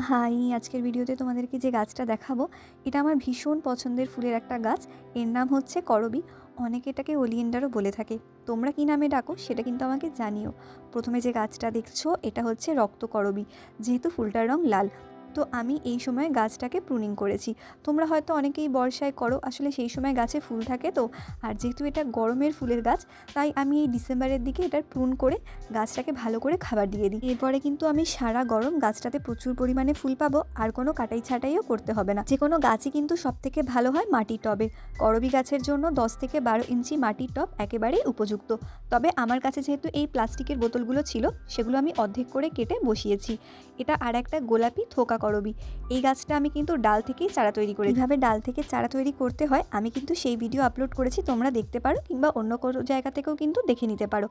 High, আজকের ভিডিওতে তোমাদেরকে যে গাছটা দেখাবো, এটা আমার ভীষণ পছন্দের ফুলের একটা গাছ। এর নাম হচ্ছে করবি। অনেকে এটাকে ওলিয়েন্ডারও বলে থাকে। তোমরা কী নামে ডাকো, সেটা কিন্তু আমাকে জানিও। প্রথমে যে গাছটা দেখছ, এটা হচ্ছে রক্ত করবি। যেহেতু ফুলটার রং লাল তো আমি এই সময় গাছটাকে প্রুনিং করেছি। তোমরা হয়তো অনেকেই বর্ষায় করো, আসলে সেই সময় গাছে ফুল থাকে তো। আর যেহেতু এটা গরমের ফুলের গাছ, তাই আমি এই ডিসেম্বরের দিকে এটার প্রুন করে গাছটাকে ভালো করে খাবার দিয়ে দিই। এরপরে কিন্তু আমি সারা গরম গাছটাতে প্রচুর পরিমাণে ফুল পাবো, আর কোনো কাটাই ছাটাইও করতে হবে না। যে কোনো গাছই কিন্তু সব থেকে ভালো হয় মাটির টবে। করবি গাছের জন্য দশ থেকে বারো ইঞ্চি মাটির টব একেবারেই উপযুক্ত। তবে আমার কাছে যেহেতু এই প্লাস্টিকের বোতলগুলো ছিল, সেগুলো আমি অর্ধেক করে কেটে বসিয়েছি। এটা আর একটা গোলাপি থোকা করবি। এই গাছটা আমি কিন্তু ডাল থেকেই চারা তৈরি করি। এভাবে ডাল থেকে চারা তৈরি করতে হয়, আমি কিন্তু সেই ভিডিও আপলোড করেছি, তোমরা দেখতে পারো কিংবা অন্য কোনো জায়গা থেকেও কিন্তু দেখে নিতে পারো।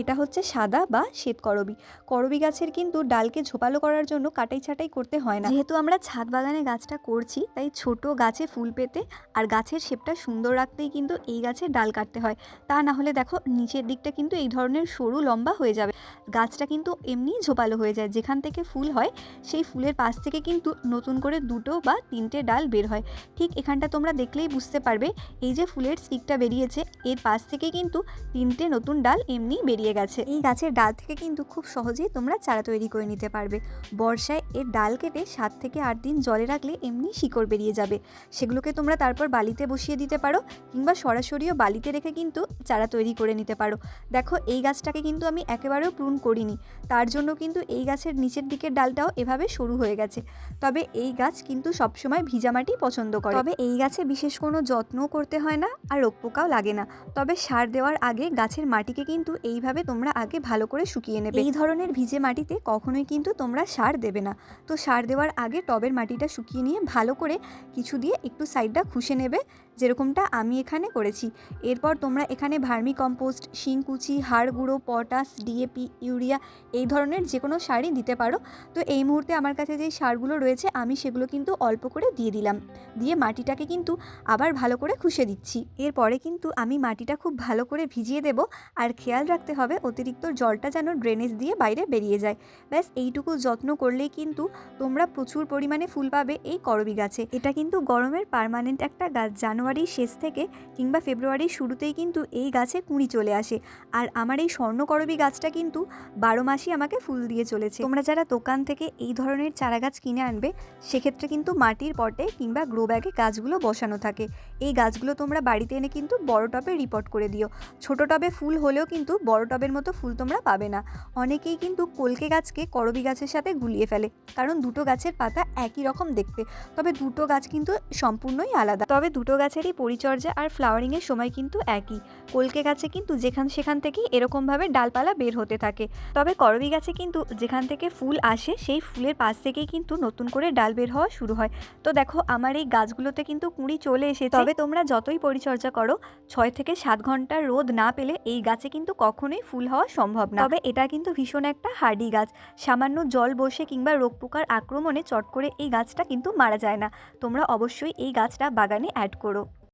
এটা হচ্ছে সাদা বা শ্বেত করবি। করবি গাছের কিন্তু ডালকে ঝোপালো করার জন্য কাটাই ছাটাই করতে হয় না। যেহেতু আমরা ছাদ বাগানে গাছটা করছি, তাই ছোট গাছে ফুল পেতে আর গাছের শেপটা সুন্দর রাখতেই কিন্তু এই গাছের ডাল কাটতে হয়। তা না হলে দেখো, নিচের দিকটা কিন্তু এই ধরনের সরু লম্বা হয়ে যাবে। গাছটা কিন্তু এমনিই ঝোপালো হয়ে যায়। যেখান থেকে ফুল হয়, সেই ফুলের পাশ থেকে কিন্তু নতুন করে দুটো বা তিনটে ডাল বের হয়। ঠিক এখানটা তোমরা দেখলেই বুঝতে পারবে, এই যে ফুলের স্টিকটা বেরিয়েছে, এর পাশ থেকে কিন্তু তিনটে নতুন ডাল এমনি বেরিয়ে গেছে। এই গাছের ডাল থেকে কিন্তু খুব সহজেই তোমরা চারা তৈরি করে নিতে পারবে। বর্ষায় এর ডাল কেটে সাত থেকে আট দিন জলে রাখলে এমনি শিকড় বেরিয়ে যাবে। সেগুলোকে তোমরা তারপর বালিতে বসিয়ে দিতে পারো, কিংবা সরাসরিও বালিতে রেখে কিন্তু চারা তৈরি করে নিতে পারো। দেখো, এই গাছটাকে কিন্তু আমি একেবারেও প্রুন করিনি। তার জন্য কিন্তু এই গাছের নিচের দিকের ডালটাও এভাবে সরু হয়ে গেছে। তবে এই গাছ কিন্তু সবসময় ভিজা মাটি পছন্দ করে। তবে এই গাছে বিশেষ কোনো যত্নও করতে হয় না আর রোগ পোকাও লাগে না। তবে সার দেওয়ার আগে গাছের মাটিকে কিন্তু এইভাবে তোমরা আগে ভালো করে শুকিয়ে নেবে। এই ধরনের ভিজে মাটিতে কখনোই কিন্তু তোমরা সার দেবে না। তো সার দেওয়ার আগে টবের মাটিটা শুকিয়ে নিয়ে ভালো করে কিছু দিয়ে একটু সাইডটা খুশে নেবে, যেরকমটা আমি এখানে করেছি। এরপর তোমরা এখানে ভার্মি কম্পোস্ট শিংকুচি, হাড় গুঁড়ো, পটাশ, ডিএপি, ইউরিয়া এই ধরনের যে কোনো সারই দিতে পারো। তো এই মুহূর্তে আমার কাছে যেই সারগুলো রয়েছে, আমি সেগুলো কিন্তু অল্প করে দিয়ে দিলাম। দিয়ে মাটিটাকে কিন্তু আবার ভালো করে খুশে দিচ্ছি। এরপরে কিন্তু আমি মাটিটা খুব ভালো করে ভিজিয়ে দেব আর খেয়াল রাখতে হবে অতিরিক্ত জলটা যেন ড্রেনেজ দিয়ে বাইরে বেরিয়ে যায়। ব্যাস, এইটুকু যত্ন করলেই কিন্তু তোমরা প্রচুর পরিমাণে ফুল পাবে এই করবি গাছে। এটা কিন্তু গরমের পার্মানেন্ট একটা গাছ, জানুয়ারির শেষ থেকে কিংবা ফেব্রুয়ারির শুরুতেই কিন্তু এই গাছে কুঁড়ি চলে আসে। আর আমার এই স্বর্ণকরবী গাছটা কিন্তু বারো মাসই আমাকে ফুল দিয়ে চলেছে। তোমরা যারা দোকান থেকে এই ধরনের চারা গাছ কিনে আনবে, সেক্ষেত্রে কিন্তু মাটির পটে কিংবা গ্রো ব্যাগে গাছগুলো বসানো থাকে। এই গাছগুলো তোমরা বাড়িতে এনে কিন্তু বড় টবে রিপোর্ট করে দিও। ছোট টবে ফুল হলেও কিন্তু বড় টবের মতো ফুল তোমরা পাবে না। অনেকেই কিন্তু কলকে গাছকে করবি গাছের সাথে গুলিয়ে ফেলে, কারণ দুটো গাছের পাতা একই রকম দেখতে। তবে দুটো গাছ কিন্তু সম্পূর্ণই আলাদা। তবে দুটো গাছেরই পরিচর্যা আর ফ্লাওয়ারিংয়ের সময় কিন্তু একই। কলকে গাছে কিন্তু যেখান সেখান থেকেই এরকমভাবে ডালপালা বের হতে থাকে। তবে করবি গাছে কিন্তু যেখান থেকে ফুল আসে, সেই ফুলের পাশ থেকেই কিন্তু নতুন করে ডাল বের হওয়া শুরু হয়। তো দেখো আমার এই গাছগুলোতে কিন্তু কুঁড়ি চলে এসে তবে তোমরা যতই পরিচর্যা করো ছয় থেকে সাত ঘণ্টা রোদ না পেলে এই গাছে কিন্তু কখনোই ফুল হওয়া সম্ভব না। তবে এটা কিন্তু ভীষণ একটা হার্ডি গাছ। সামান্য জল বসে কিংবা রোগ পোকার আক্রমণে চট করে এই গাছটা কিন্তু মারা যায় না। তোমরা অবশ্যই এই গাছটা বাগানে অ্যাড করো।